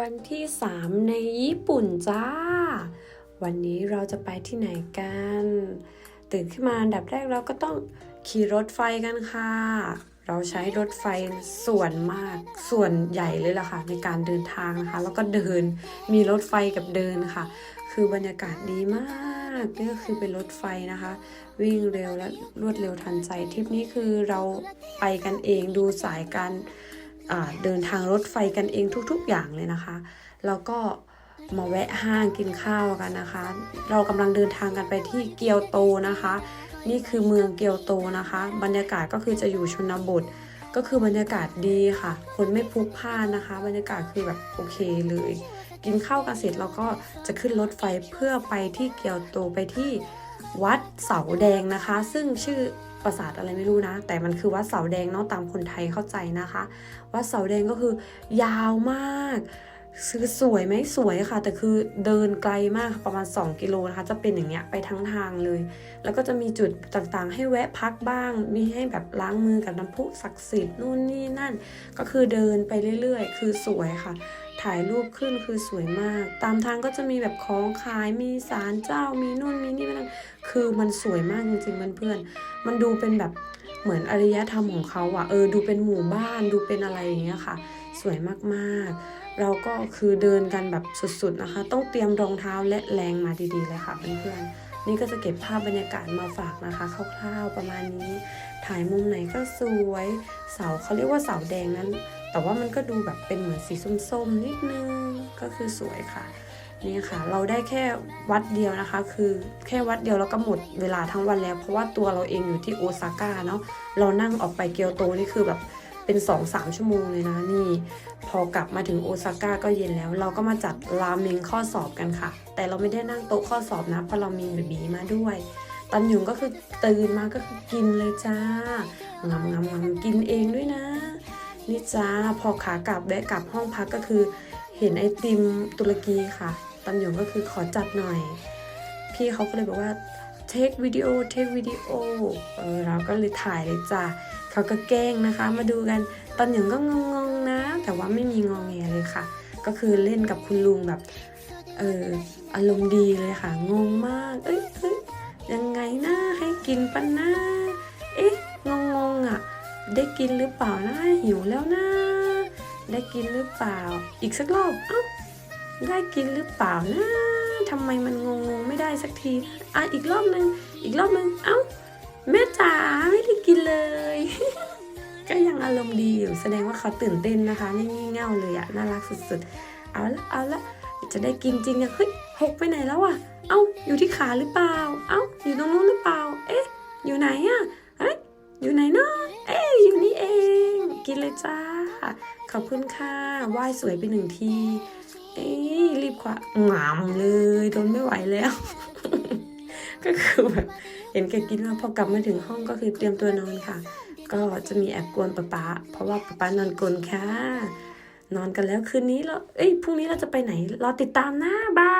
วันที่ 3 ในญี่ปุ่นจ้า วันนี้เราจะไปที่ไหนกัน ตื่นขึ้นมาอันดับแรกเราก็ต้องขี่รถไฟกันค่ะ เราใช้รถไฟส่วนมากส่วนใหญ่เลยล่ะค่ะ ในการเดินทางนะคะ แล้วก็เดินมีรถไฟกับเดินค่ะ คือบรรยากาศดีมากนี่ก็คือเป็นรถไฟนะคะ วิ่งเร็วและรวดเร็วทันใจทริปนี้คือเราไปกันเองดูสายการ เดินทางรถไฟกันเองทุกๆอย่างเลยนะคะ แล้วก็มาแวะห้างกินข้าวกันนะคะ เรากำลังเดินทางกันไปที่เกียวโตนะคะ นี่คือเมืองเกียวโตนะคะ บรรยากาศก็คือจะอยู่ชนบท ก็คือบรรยากาศดีค่ะ คนไม่พลุกพล่านนะคะ บรรยากาศคือแบบโอเคเลย กินข้าวกันเสร็จเราก็จะขึ้นรถไฟเพื่อไปที่เกียวโตไปที่วัดเสาแดงนะคะ ซึ่งชื่อ ปราสาทอะไรไม่รู้นะ แต่มันคือวัดเสาแดงเนาะตามคนไทยเข้าใจนะคะ วัดเสาแดงก็คือยาวมากคือสวยไหมสวยค่ะ แต่คือเดินไกลมากประมาณ 2 กิโลนะคะ จะเป็นอย่างเงี้ยไปทั้งทางเลย แล้วก็จะมีจุดต่างๆ ให้แวะพักบ้าง มีให้แบบล้างมือกับน้ำพุศักดิ์สิทธิ์นู่นนี่นั่น ก็คือเดินไปเรื่อยๆ คือสวยค่ะ ถ่ายรูปขึ้นคือสวยมาก ตามทางก็จะมีแบบของขายมีศาลเจ้ามีนู่นมีนี่นั่นคือมันสวยมากจริงๆเพื่อนๆมันดูเป็นแบบเหมือนอารยธรรมของเขาอะเออดูเป็นหมู่บ้านดูเป็นอะไรอย่างเงี้ยค่ะ สวยมากๆ เราก็คือเดินกันแบบสุดๆนะคะ ต้องเตรียมรองเท้าและแรงมาดีๆเลยค่ะเพื่อนๆนี่ก็จะเก็บภาพบรรยากาศมาฝากนะคะคร่าวๆประมาณนี้ ถ่ายมุมไหนก็สวยเสาเขาเรียกว่าเสาแดงนั้น แต่ว่ามันก็ดูแบบเป็นเหมือนสีส้มๆ นิดนึงก็คือสวยค่ะนี่ค่ะ เราได้แค่วัดเดียวนะคะ คือแค่วัดเดียวแล้วก็หมดเวลาทั้งวันแล้ว เพราะว่าตัวเราเองอยู่ที่โอซาก้าเนาะเรานั่งออกไปเกียวโตนี่คือแบบเป็น2-3ชั่วโมงเลยนะนี่ พอกลับมาถึงโอซาก้าก็เย็นแล้ว เราก็มาจัดราเมงข้อสอบกันค่ะ แต่เราไม่ได้นั่งโต๊ะข้อสอบนะเพราะเรามีเบบีมาด้วยตันหยุงก็คือตื่นมาก็คือกินเลยจ้างำงำงำกินเองด้วยนะ นี่จ้าพอขากลับแวะกลับห้องพักก็คือ เห็นไอติมตุรกีค่ะตันหยงก็คือขอจัดหน่อย พี่เขาก็เลยบอกว่าเทควิดีโอเทควิดีโอเออเราก็เลยถ่ายเลยจ้ะเขาก็แกล้งนะคะ มาดูกันตันหยงก็งงๆนะ แต่ว่าไม่มีงองแงเลยค่ะ ก็คือเล่นกับคุณลุงแบบเอออารมณ์ดีเลยค่ะ งงมาก เอ้ยเอ้ยยังไงนะให้กินปะนะเอ๊ะงงๆอะ ได้กินหรือเปล่านะหิวแล้วนะ ได้กินหรือเปล่า อีกสักรอบเอ้าได้กินหรือเปล่านะทำไมมันงงๆไม่ได้สักทีอะอีกรอบนึงอีกรอบนึงเอ้าแม่จ๋าไม่ได้กินเลย ก็ยังอารมณ์ดีอยู่แสดงว่าเขาตื่นเต้นนะคะนี่งี่เง่าเลยอะน่ารักสุดๆ เอาละเอาละจะได้กินจริงอะเฮ้ยหกไปไหนแล้วอะเอ้าอยู่ที่ขาหรือเปล่า เอ้าอยู่ตรงนู้นหรือเปล่า เอ๊ะ อยู่ไหนอะ กินเลยจ้า ขอบคุณค่ะไหว้สวยไปหนึ่งทีเอ้ยรีบคว้าหงามเลยทนไม่ไหวแล้ว ก็คือแบบเห็นแกกินแล้วพอกลับมาถึงห้องก็คือเตรียมตัวนอนค่ะ ก็จะมีแอบกวนป๊าป๊าเพราะว่าป๊าป๊านอนกลนค่ะ นอนกันแล้วคืนนี้เราเอ้ยพรุ่งนี้เราจะไปไหนรอติดตามนะบา